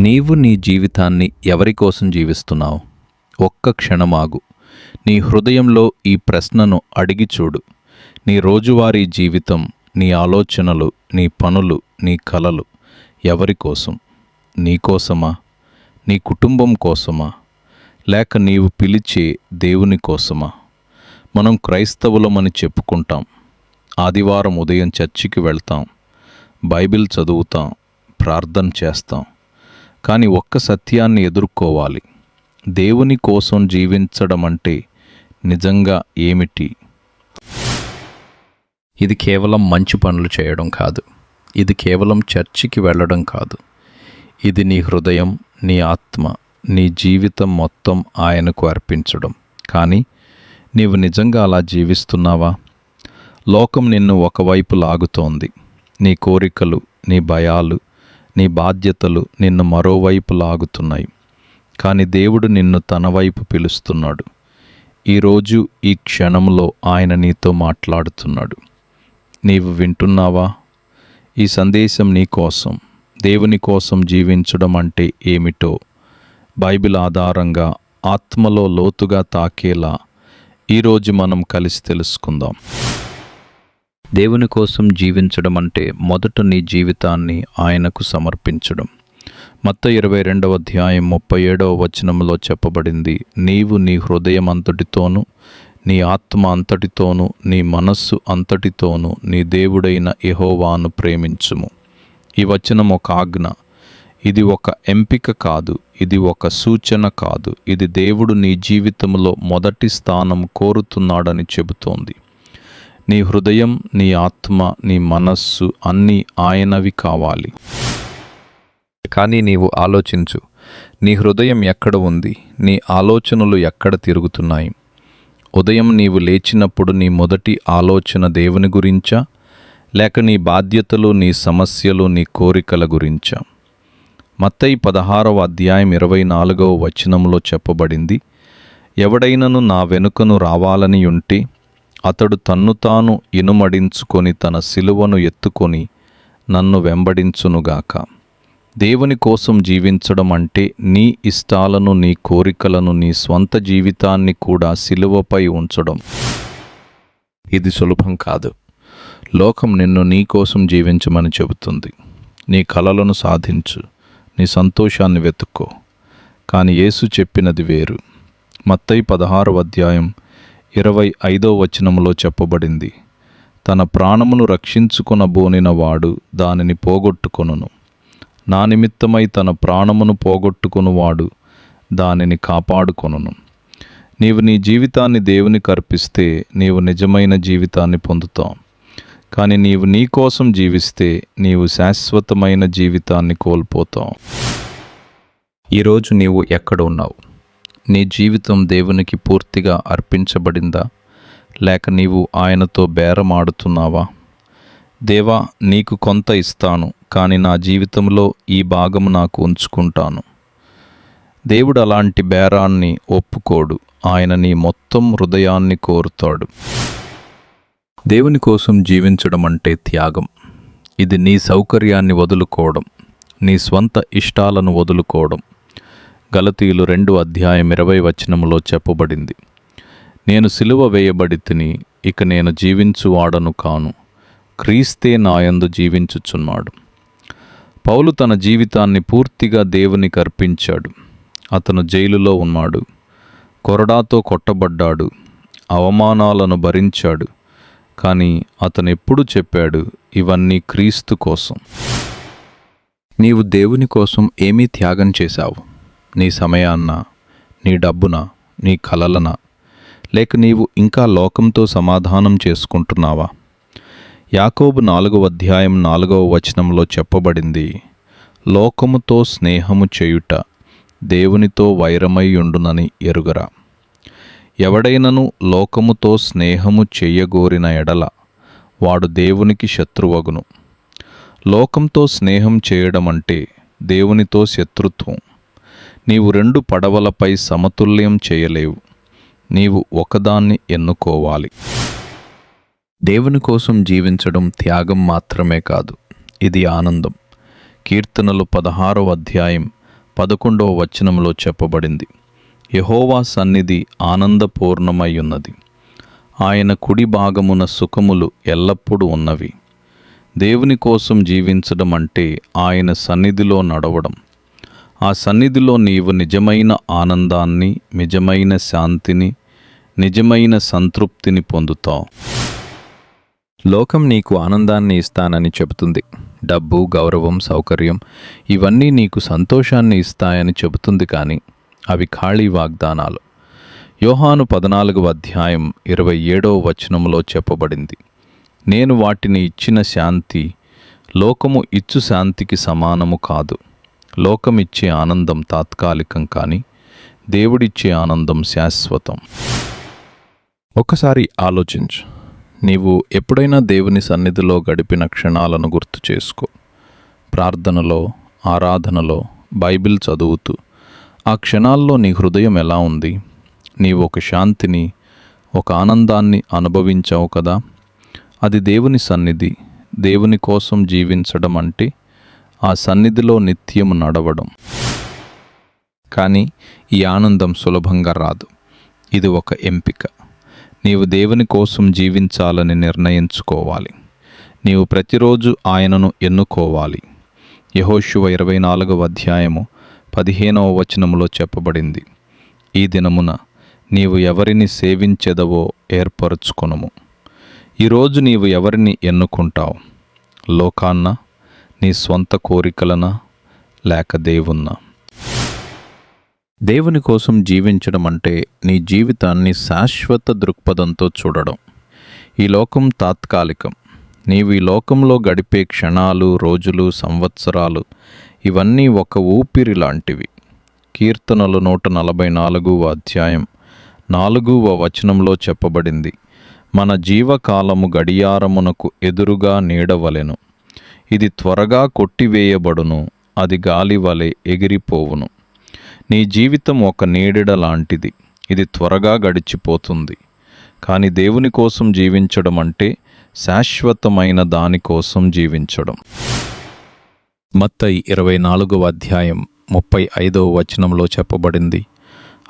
నీవు నీ జీవితాన్ని ఎవరి కోసం జీవిస్తున్నావు? ఒక్క క్షణమాగు నీ హృదయంలో ఈ ప్రశ్నను అడిగి చూడు. నీ రోజువారీ జీవితం నీ ఆలోచనలు నీ పనులు నీ కలలు ఎవరి కోసం? నీ కోసమా? నీ కుటుంబం కోసమా? లేక నీవు పిలిచే దేవుని కోసమా? మనం క్రైస్తవులమని చెప్పుకుంటాం. ఆదివారం ఉదయం చర్చికి వెళ్తాం. బైబిల్ చదువుతాం. ప్రార్థన చేస్తాం. కానీ ఒక్క సత్యాన్ని ఎదుర్కోవాలి. దేవుని కోసం జీవించడం అంటే నిజంగా ఏమిటి? ఇది కేవలం మంచి పనులు చేయడం కాదు. ఇది కేవలం చర్చికి వెళ్ళడం కాదు. ఇది నీ హృదయం నీ ఆత్మ నీ జీవితం మొత్తం ఆయనకు అర్పించడం. కానీ నీవు నిజంగా అలా జీవిస్తున్నావా? లోకం నిన్ను ఒకవైపు లాగుతోంది. నీ కోరికలు నీ భయాలు నీ బాధ్యతలు నిన్ను మరోవైపు లాగుతున్నాయి. కానీ దేవుడు నిన్ను తన వైపు పిలుస్తున్నాడు. ఈరోజు ఈ క్షణంలో ఆయన నీతో మాట్లాడుతున్నాడు. నీవు వింటున్నావా? ఈ సందేశం నీ కోసం దేవుని కోసం జీవించడం అంటే ఏమిటో బైబిల్ ఆధారంగా ఆత్మలో లోతుగా తాకేలా ఈరోజు మనం కలిసి తెలుసుకుందాం. దేవుని కోసం జీవించడం అంటే మొదట నీ జీవితాన్ని ఆయనకు సమర్పించడం. మత్త ఇరవై రెండవ అధ్యాయం ముప్పై ఏడవ వచనంలో చెప్పబడింది నీవు నీ హృదయం అంతటితోనూ నీ ఆత్మ అంతటితోనూ నీ మనస్సు అంతటితోనూ నీ దేవుడైన యహోవాను ప్రేమించుము. ఈ వచనం ఒక ఆజ్ఞ. ఇది ఒక ఎంపిక కాదు ఇది ఒక సూచన కాదు ఇది దేవుడు నీ జీవితంలో మొదటి స్థానం కోరుతున్నాడని చెబుతోంది. నీ హృదయం నీ ఆత్మ నీ మనస్సు అన్నీ ఆయనవి కావాలి. కానీ నీవు ఆలోచించు నీ హృదయం ఎక్కడ ఉంది నీ ఆలోచనలు ఎక్కడ తిరుగుతున్నాయి? ఉదయం నీవు లేచినప్పుడు నీ మొదటి ఆలోచన దేవుని గురించా? లేక నీ బాధ్యతలు నీ సమస్యలు నీ కోరికల గురించా? మత్తయి పదహారవ అధ్యాయం ఇరవై నాలుగవ వచనంలో చెప్పబడింది ఎవడైనను నా వెనుకను రావాలని ఉంటే అతడు తన్ను తాను ఇనుమడించుకొని తన సిలువను ఎత్తుకొని నన్ను వెంబడించునుగాక. దేవుని కోసం జీవించడం అంటే నీ ఇష్టాలను నీ కోరికలను నీ స్వంత జీవితాన్ని కూడా సిలువపై ఉంచడం. ఇది సులభం కాదు. లోకం నిన్ను నీ కోసం జీవించమని చెబుతుంది. నీ కలలను సాధించు. నీ సంతోషాన్ని వెతుక్కో. కానీ యేసు చెప్పినది వేరు. మత్తయి పదహారు అధ్యాయం ఇరవై ఐదో వచనములో చెప్పబడింది. తన ప్రాణమును రక్షించుకున వాడు దానిని పోగొట్టుకొనును. నా నిమిత్తమై తన ప్రాణమును పోగొట్టుకునివాడు దానిని కాపాడుకొనును. నీవు నీ జీవితాన్ని దేవునికి అర్పిస్తే నీవు నిజమైన జీవితాన్ని పొందుతావు. కానీ నీవు నీ కోసం జీవిస్తే నీవు శాశ్వతమైన జీవితాన్ని కోల్పోతావు. ఈరోజు నీవు ఎక్కడ ఉన్నావు? నీ జీవితం దేవునికి పూర్తిగా అర్పించబడిందా? లేక నీవు ఆయనతో బేరమాడుతున్నావా? దేవా నీకు కొంత ఇస్తాను కానీ నా జీవితంలో ఈ భాగం నాకు ఉంచుకుంటాను. దేవుడు అలాంటి బేరాన్ని ఒప్పుకోడు ఆయన నీ మొత్తం హృదయాన్ని కోరుతాడు. దేవుని కోసం జీవించడం అంటే త్యాగం. ఇది నీ సౌకర్యాన్ని వదులుకోవడం నీ స్వంత ఇష్టాలను వదులుకోవడం. గలతీయులు రెండు అధ్యాయం ఇరవై వచనములో చెప్పబడింది. నేను సిలువ వేయబడి తిని ఇక నేను జీవించువాడను కాను. క్రీస్తే నాయందు జీవించుచున్నాడు. పౌలు తన జీవితాన్ని పూర్తిగా దేవునికి అర్పించాడు. అతను జైలులో ఉన్నాడు. కొరడాతో కొట్టబడ్డాడు. అవమానాలను భరించాడు. కానీ అతను ఎప్పుడు చెప్పాడు ఇవన్నీ క్రీస్తు కోసం. నీవు దేవుని కోసం ఏమీ త్యాగం చేశావు? నీ సమయాన్న నీ డబ్బున నీ కలలన లేక నీవు ఇంకా లోకంతో సమాధానం చేసుకుంటున్నావా? యాకోబు నాలుగవ అధ్యాయం నాలుగవ వచనంలో చెప్పబడింది లోకముతో స్నేహము చేయుట దేవునితో వైరమయ్యుండునని ఎరుగరా. ఎవడైనను లోకముతో స్నేహము చెయ్యగోరిన ఎడల వాడు దేవునికి శత్రువగును. లోకంతో స్నేహం చేయడం అంటే దేవునితో శత్రుత్వం. నీవు రెండు పడవలపై సమతుల్యం చేయలేవు. నీవు ఒకదాన్ని ఎన్నుకోవాలి. దేవుని కోసం జీవించడం త్యాగం మాత్రమే కాదు ఇది ఆనందం. కీర్తనలు పదహారో అధ్యాయం పదకొండవ వచనంలో చెప్పబడింది. యహోవా సన్నిధి ఆనందపూర్ణమై ఉన్నది ఆయన కుడి భాగమున సుఖములు ఎల్లప్పుడూ ఉన్నవి. దేవుని కోసం జీవించడం అంటే ఆయన సన్నిధిలో నడవడం. ఆ సన్నిధిలో నీవు నిజమైన ఆనందాన్ని నిజమైన శాంతిని నిజమైన సంతృప్తిని పొందుతావు. లోకం నీకు ఆనందాన్ని ఇస్తానని చెబుతుంది. డబ్బు గౌరవం సౌకర్యం ఇవన్నీ నీకు సంతోషాన్ని ఇస్తాయని చెబుతుంది కానీ అవి ఖాళీ వాగ్దానాలు. యోహాను పద్నాలుగవ అధ్యాయం ఇరవై ఏడవ వచనంలో చెప్పబడింది. నేను వాటిని ఇచ్చిన శాంతి లోకము ఇచ్చు శాంతికి సమానము కాదు. లోకమిచ్చే ఆనందం తాత్కాలికం కానీ దేవుడిచ్చే ఆనందం శాశ్వతం. ఒకసారి ఆలోచించు. నీవు ఎప్పుడైనా దేవుని సన్నిధిలో గడిపిన క్షణాలను గుర్తు చేసుకో. ప్రార్థనలో ఆరాధనలో బైబిల్ చదువుతూ ఆ క్షణాల్లో నీ హృదయం ఎలా ఉంది? నీవు ఒక శాంతిని ఒక ఆనందాన్ని అనుభవించావు కదా? అది దేవుని సన్నిధి దేవుని కోసం జీవించడం అంటే ఆ సన్నిధిలో నిత్యము నడవడం. కానీ ఈ ఆనందం సులభంగా రాదు. ఇది ఒక ఎంపిక. నీవు దేవుని కోసం జీవించాలని నిర్ణయించుకోవాలి. నీవు ప్రతిరోజు ఆయనను ఎన్నుకోవాలి. యహోశువ ఇరవై నాలుగవ అధ్యాయము పదిహేనవ వచనములో చెప్పబడింది. ఈ దినమున నీవు ఎవరిని సేవించెదవో ఏర్పరచుకొనుము. ఈరోజు నీవు ఎవరిని ఎన్నుకుంటావు? లోకాన్న నీ స్వంత కోరికలనా లేక దేవున్నా. దేవుని కోసం జీవించడం అంటే నీ జీవితాన్ని శాశ్వత దృక్పథంతో చూడడం. ఈ లోకం తాత్కాలికం. నీవు ఈ లోకంలో గడిపే క్షణాలు రోజులు సంవత్సరాలు ఇవన్నీ ఒక ఊపిరి లాంటివి. కీర్తనలు నూట నలభై నాలుగవ అధ్యాయం నాలుగవ వచనంలో చెప్పబడింది. మన జీవకాలము గడియారమునకు ఎదురుగా నీడవలెను. ఇది త్వరగా కొట్టివేయబడును అది గాలి వలె ఎగిరిపోవును. నీ జీవితం ఒక నీడిడ లాంటిది ఇది త్వరగా గడిచిపోతుంది. కానీ దేవుని కోసం జీవించడం అంటే శాశ్వతమైన దానికోసం జీవించడం. మత్తయి ఇరవై నాలుగవ అధ్యాయం ముప్పై ఐదవ వచనంలో చెప్పబడింది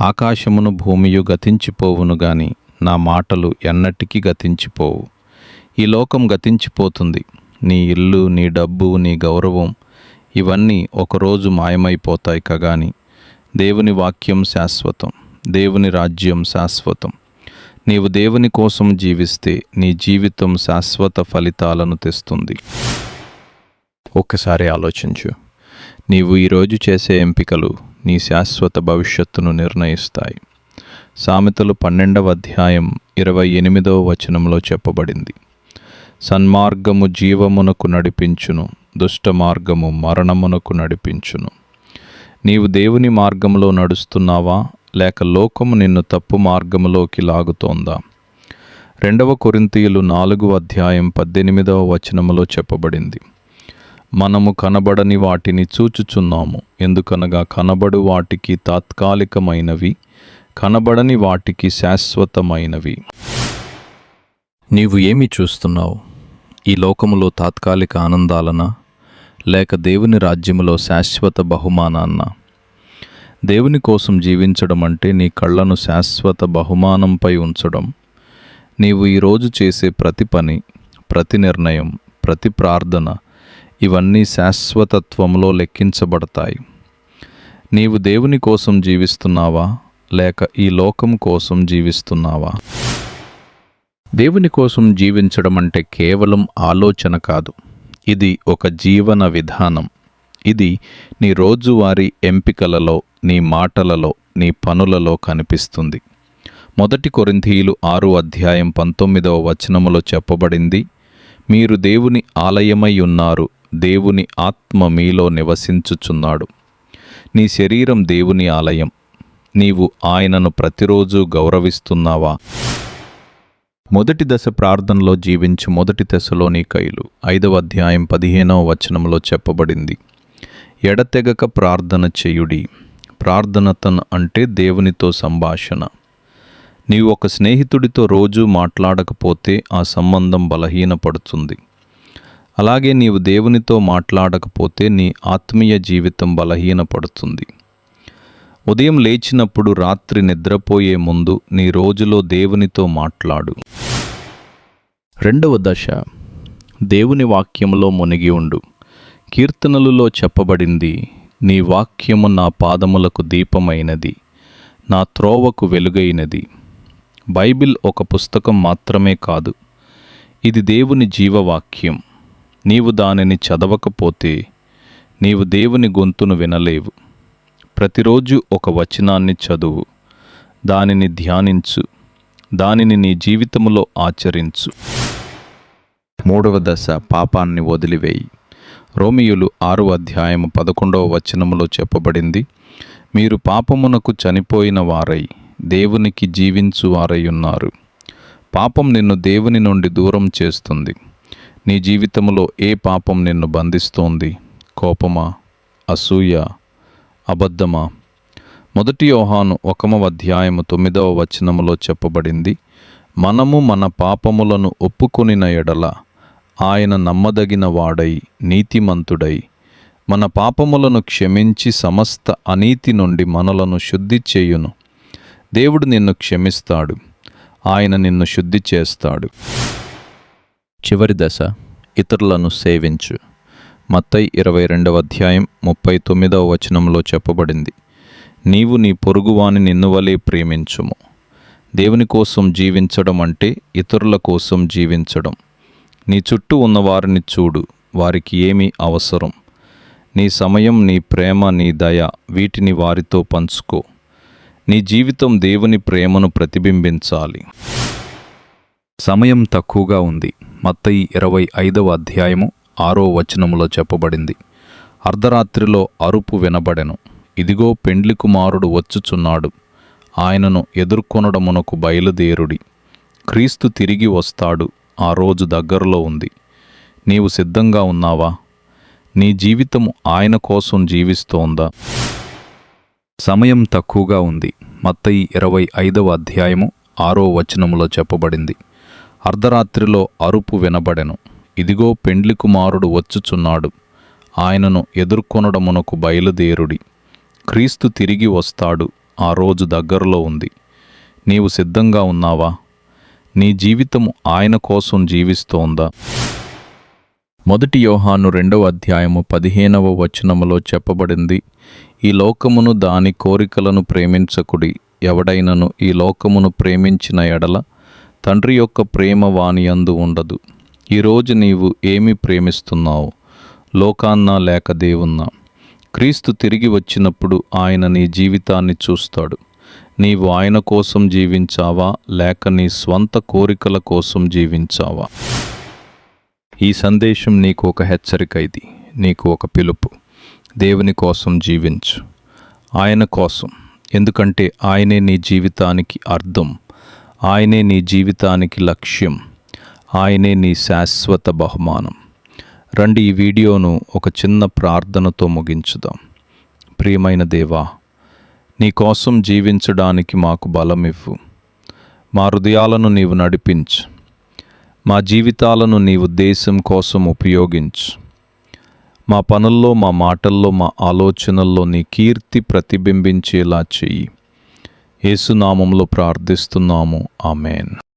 ఆకాశమును భూమియు గతించిపోవును గాని నా మాటలు ఎన్నటికీ గతించిపోవు. ఈ లోకం గతించిపోతుంది నీ ఇల్లు నీ డబ్బు నీ గౌరవం ఇవన్నీ ఒకరోజు మాయమైపోతాయి కగాని. దేవుని వాక్యం శాశ్వతం. దేవుని రాజ్యం శాశ్వతం. నీవు దేవుని కోసం జీవిస్తే నీ జీవితం శాశ్వత ఫలితాలను తెస్తుంది. ఒక్కసారి ఆలోచించు. నీవు ఈరోజు చేసే ఎంపికలు నీ శాశ్వత భవిష్యత్తును నిర్ణయిస్తాయి. సామెతలు పన్నెండవ అధ్యాయం ఇరవై ఎనిమిదవ వచనంలో చెప్పబడింది. సన్మార్గము జీవమునకు నడిపించును దుష్ట మార్గము మరణమునకు నడిపించును. నీవు దేవుని మార్గంలో నడుస్తున్నావా? లేక లోకము నిన్ను తప్పు మార్గములోకి లాగుతోందా? రెండవ కొరింతీయులు నాలుగు అధ్యాయం పద్దెనిమిదవ వచనములో చెప్పబడింది. మనము కనబడని వాటిని చూచుచున్నాము ఎందుకనగా కనబడు వాటికి తాత్కాలికమైనవి కనబడని వాటికి శాశ్వతమైనవి. నీవు ఏమి చూస్తున్నావు? ఈ లోకములో తాత్కాలిక ఆనందాలన? లేక దేవుని రాజ్యములో శాశ్వత బహుమానాన్న? దేవుని కోసం జీవించడం అంటే నీ కళ్ళను శాశ్వత బహుమానంపై ఉంచడం. నీవు ఈరోజు చేసే ప్రతి పని ప్రతి నిర్ణయం ప్రతి ప్రార్థన ఇవన్నీ శాశ్వతత్వంలో లెక్కించబడతాయి. నీవు దేవుని కోసం జీవిస్తున్నావా? లేక ఈ లోకం కోసం జీవిస్తున్నావా? దేవుని కోసం జీవించడం అంటే కేవలం ఆలోచన కాదు. ఇది ఒక జీవన విధానం. ఇది నీ రోజువారీ ఎంపికలలో నీ మాటలలో నీ పనులలో కనిపిస్తుంది. మొదటి కొరింథీయులు ఆరు అధ్యాయం పంతొమ్మిదవ వచనములో చెప్పబడింది మీరు దేవుని ఆలయమై ఉన్నారు దేవుని ఆత్మ మీలో నివసించుచున్నాడు. నీ శరీరం దేవుని ఆలయం. నీవు ఆయనను ప్రతిరోజు గౌరవిస్తున్నావా? మొదటి దశ ప్రార్థనలో జీవించు మొదటి దశలోని కైలు ఐదవ అధ్యాయం పదిహేనవ వచనంలో చెప్పబడింది. ఎడతెగక ప్రార్థన చేయుడి ప్రార్థనతన్ అంటే దేవునితో సంభాషణ. నీవు ఒక స్నేహితుడితో రోజు మాట్లాడకపోతే ఆ సంబంధం బలహీనపడుతుంది. అలాగే నీవు దేవునితో మాట్లాడకపోతే నీ ఆత్మీయ జీవితం బలహీనపడుతుంది. ఉదయం లేచినప్పుడు రాత్రి నిద్రపోయే ముందు నీ రోజులో దేవునితో మాట్లాడు. రెండవ దశ. దేవుని వాక్యములో మునిగి ఉండు. కీర్తనలులో చెప్పబడింది నీ వాక్యము నా పాదములకు దీపమైనది నా త్రోవకు వెలుగైనది. బైబిల్ ఒక పుస్తకం మాత్రమే కాదు ఇది దేవుని జీవవాక్యం. నీవు దానిని చదవకపోతే నీవు దేవుని గొంతును వినలేవు. ప్రతిరోజు ఒక వచనాన్ని చదువు. దానిని ధ్యానించు. దానిని నీ జీవితములో ఆచరించు. మూడవ దశ పాపాన్ని వదిలివేయి. రోమియులు ఆరు అధ్యాయము పదకొండవ వచనములో చెప్పబడింది మీరు పాపమునకు చనిపోయిన వారై దేవునికి జీవించు వారై ఉన్నారు పాపం నిన్ను దేవుని నుండి దూరం చేస్తుంది. నీ జీవితంలో ఏ పాపం నిన్ను బంధిస్తోంది? కోపమా? అసూయ? అబద్ధమా? మొదటి యోహాను ఒకమవ అధ్యాయము తొమ్మిదవ వచనములో చెప్పబడింది మనము మన పాపములను ఒప్పుకొనిన ఎడల ఆయన నమ్మదగిన వాడై నీతిమంతుడై మన పాపములను క్షమించి సమస్త అనీతి నుండి మనలను శుద్ధి చేయును. దేవుడు నిన్ను క్షమిస్తాడు ఆయన నిన్ను శుద్ధి చేస్తాడు. చివరి దశ ఇతరులను సేవించు. మత్తై ఇరవై రెండవ అధ్యాయం ముప్పై తొమ్మిదవ వచనంలో చెప్పబడింది. నీవు నీ పొరుగువాని నిన్నువలే ప్రేమించుము. దేవుని కోసం జీవించడం అంటే ఇతరుల కోసం జీవించడం. నీ చుట్టూ ఉన్న వారిని చూడు వారికి ఏమి అవసరం. నీ సమయం నీ ప్రేమ నీ దయ వీటిని వారితో పంచుకో. నీ జీవితం దేవుని ప్రేమను ప్రతిబింబించాలి. సమయం తక్కువగా ఉంది. మత్తయి ఇరవై ఐదవ అధ్యాయము ఆరో వచనములో చెప్పబడింది. అర్ధరాత్రిలో అరుపు వినబడెను. ఇదిగో పెండ్లి కుమారుడు వచ్చుచున్నాడు. ఆయనను ఎదుర్కొనడమునకు బయలుదేరుడి. క్రీస్తు తిరిగి వస్తాడు. ఆ రోజు దగ్గరలో ఉంది. నీవు సిద్ధంగా ఉన్నావా? నీ జీవితము ఆయన కోసం జీవిస్తోందా? సమయం తక్కువగా ఉంది. మత్తయి ఇరవై ఐదవ అధ్యాయము ఆరో వచనములో చెప్పబడింది. అర్ధరాత్రిలో అరుపు వినబడెను. ఇదిగో పెండ్లి కుమారుడు వచ్చుచున్నాడు. ఆయనను ఎదుర్కొనడమునకు బయలుదేరుడి. క్రీస్తు తిరిగి వస్తాడు ఆ రోజు దగ్గరలో ఉంది. నీవు సిద్ధంగా ఉన్నావా? నీ జీవితము ఆయన కోసం జీవిస్తోందా? మొదటి యోహాను రెండవ అధ్యాయము పదిహేనవ వచనములో చెప్పబడింది ఈ లోకమును దాని కోరికలను ప్రేమించకుడి. ఎవడైనను ఈ లోకమును ప్రేమించిన ఎడల తండ్రి యొక్క ప్రేమ వాణియందు ఉండదు. ఈరోజు నీవు ఏమి ప్రేమిస్తున్నావు? లోకాన్నా లేక దేవున్నా. క్రీస్తు తిరిగి వచ్చినప్పుడు ఆయన నీ జీవితాన్ని చూస్తాడు. నీవు ఆయన కోసం జీవించావా? లేక నీ స్వంత కోరికల కోసం జీవించావా? ఈ సందేశం నీకు ఒక హెచ్చరిక ఇది. నీకు ఒక పిలుపు. దేవుని కోసం జీవించు. ఆయన కోసం. ఎందుకంటే ఆయనే నీ జీవితానికి అర్థం. ఆయనే నీ జీవితానికి లక్ష్యం. ఆయనే నీ శాశ్వత బహుమానం. రండి ఈ వీడియోను ఒక చిన్న ప్రార్థనతో ముగించుదాం. ప్రియమైన దేవా నీ కోసం జీవించడానికి మాకు బలమివ్వు మా హృదయాలను నీవు నడిపించు. మా జీవితాలను నీ ఉద్దేశం కోసం ఉపయోగించు. మా పనుల్లో మా మాటల్లో మా ఆలోచనల్లో నీ కీర్తి ప్రతిబింబించేలా చెయ్యి. యేసునామంలో ప్రార్థిస్తున్నాము. ఆమెన్.